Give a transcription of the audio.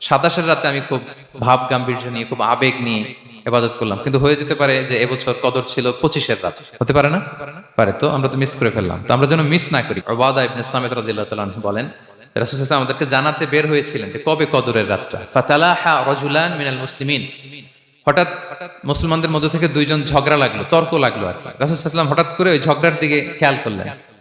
সাতাশের রাতে আমি খুব ভাব গাম্ভীর্য নিয়ে, খুব আবেগ নিয়ে এবাদত করলাম। কিন্তু হয়ে যেতে পারে যে এবছর কদর ছিল পঁচিশের রাত। হতে পারে না? পারে তো, আমরা তো মিস করে ফেললাম। তো আমরা যেন মিস না করি। ওবাদা ইবনে সামিত রাদিয়াল্লাহু বলেন, রাসূল আমাদেরকে জানাতে বের হয়েছিলেন যে কবে কদরের রাতটা। ফাতালাহা রাজুলান মিনাল মুসলিমিন। হঠাৎ মুসলমানদের মধ্যে থেকে দুইজন ঝগড়া লাগল, তর্ক লাগল আর কি। রাসুলাম হঠাৎ করে ওই ঝগড়ার দিকে খেয়াল করলেন।